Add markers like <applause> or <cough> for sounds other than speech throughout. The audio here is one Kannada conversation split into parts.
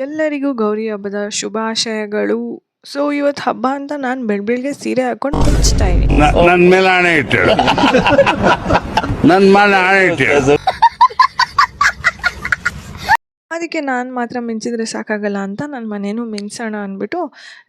ಎಲ್ಲರಿಗೂ ಗೌರಿ ಹಬ್ಬದ ಶುಭಾಶಯಗಳು. ಸೊ ಇವತ್ತು ಹಬ್ಬ ಅಂತ ನಾನು ಬೆಳ್ ಬೆಳಗ್ಗೆ ಸೀರೆ ಹಾಕೊಂಡು ಮಿಂಚ್ತಾ ಇದ್ದೀನಿ. ನನ್ನ ನನ್ ಮೇಲೆ ಆಣೆ ಇಟ್ಟು <laughs> ನನ್ನ ಮೇಲೆ ಆಣೆ ಇಟ್ಟು ಅದಕ್ಕೆ ನಾನು ಮಾತ್ರ ಮಿಂಚಿದ್ರೆ ಸಾಕಾಗಲ್ಲ ಅಂತ ನನ್ನ ಮನೇನೂ ಮಿಂಚೋಣ ಅಂದ್ಬಿಟ್ಟು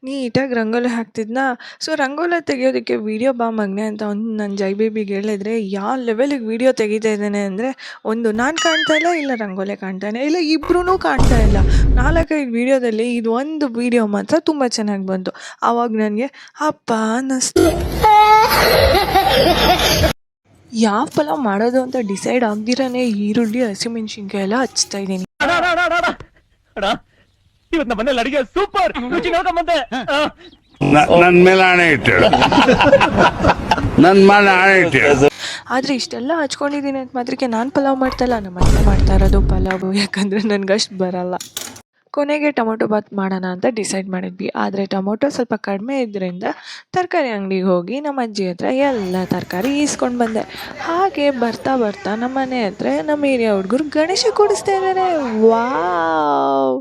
ನೀಟಾಗಿ ರಂಗೋಲಿ ಹಾಕ್ತಿದ್ನ. ಸೊ ರಂಗೋಲಿ ತೆಗಿಯೋದಕ್ಕೆ ವೀಡಿಯೋ ಬಾ ಮಗ್ನೆ ಅಂತ ಒಂದು ನನ್ನ ಜೈ ಬೇಬಿಗೆ ಹೇಳಿದ್ರೆ ಯಾವ ಲೆವೆಲಿಗೆ ವೀಡಿಯೋ ತೆಗಿತಾ ಇದ್ದೇನೆ ಅಂದರೆ ಒಂದು ನಾನು ಕಾಣ್ತಾ ಇಲ್ಲ ಇಲ್ಲ ರಂಗೋಲಿ ಕಾಣ್ತಾನೆ ಇಲ್ಲ ಇಬ್ಬರೂ ಕಾಣ್ತಾ ಇಲ್ಲ. ನಾಲ್ಕೈದು ವೀಡಿಯೋದಲ್ಲಿ ಇದು ಒಂದು ವೀಡಿಯೋ ಮಾತ್ರ ತುಂಬ ಚೆನ್ನಾಗಿ ಬಂತು. ಆವಾಗ ನನಗೆ, ಅಪ್ಪ ಅನ್ನಿಸ್ತು ಯಾವ ಫಲ ಮಾಡೋದು ಅಂತ ಡಿಸೈಡ್ ಆಗ್ದಿರನೇ ಈರುಳ್ಳಿ ಹಸಿಮೆಣ್ಸಿನ್ಕಾಯಿ ಎಲ್ಲ ಹಚ್ತಾ ಇದ್ದೀನಿ. ಇವತ್ ನಮ್ಮ ಮನೇಲಿ ಅಡಿಗೆ ಸೂಪರ್. ರುಚಿ ನೋಡ್ಕೊಂಬಂದೆ ನ- ನನ್ ಮೇಲೆ ಆಣೆ ಇಟ್ಟು. ನನ್ ಮೇಲೆ ಆಣೆ ಇಟ್ಟು. ಆದರೆ ಇಷ್ಟೆಲ್ಲ ಹಚ್ಕೊಂಡಿದ್ದೀನಿ ಅಂತ ಮಾತ್ರಕ್ಕೆ ನಾನು ಪಲಾವ್ ಮಾಡ್ತಲ್ಲ? ನಮ್ಮ ಅತ್ತೆ ಮಾಡ್ತಾ ಇರೋದು ಪಲಾವ್. ಯಾಕಂದ್ರೆ ನನಗೆ ಅಷ್ಟು ಬರಲ್ಲ. ಕೊನೆಗೆ ಟೊಮೊಟೊ ಬಾತ್ ಮಾಡೋಣ ಅಂತ ಡಿಸೈಡ್ ಮಾಡಿದ್ವಿ. ಆದರೆ ಟೊಮೊಟೊ ಸ್ವಲ್ಪ ಕಡಿಮೆ ಇದ್ದರಿಂದ ತರಕಾರಿ ಅಂಗಡಿಗೆ ಹೋಗಿ ನಮ್ಮ ಅಜ್ಜಿ ಹತ್ರ ಎಲ್ಲ ತರಕಾರಿ ಈಸ್ಕೊಂಡು ಬಂದೆ. ಹಾಗೆ ಬರ್ತಾ ಬರ್ತಾ ನಮ್ಮ ಮನೆ ಹತ್ರ ನಮ್ಮ ಏರಿಯಾ ಹುಡುಗರು ಗಣೇಶ ಕೂಡಿಸ್ತಾ ಇದ್ದಾರೆ ವಾವ್!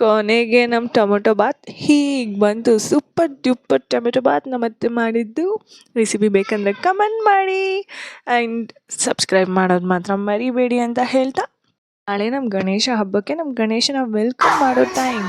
ಕೊನೆಗೆ ನಮ್ಮ ಟೊಮೊಟೊ ಬಾತ್ ಹೀಗೆ ಬಂತು. ಸೂಪರ್ ಡ್ಯೂಪರ್ ಟೊಮೆಟೊ ಬಾತ್ ನಮ್ಮ ಅತ್ತೆ ಮಾಡಿದ್ದು. ರೆಸಿಪಿ ಬೇಕಂದರೆ ಕಮೆಂಟ್ ಮಾಡಿ. ಆ್ಯಂಡ್ ಸಬ್ಸ್ಕ್ರೈಬ್ ಮಾಡೋದು ಮಾತ್ರ ಮರಿಬೇಡಿ ಅಂತ ಹೇಳ್ತಾ ನಾಳೆ ನಮ್ಮ ಗಣೇಶ ಹಬ್ಬಕ್ಕೆ ನಮ್ಮ ಗಣೇಶನ ವೆಲ್ಕಮ್ ಮಾಡೋ ಟೈಮ್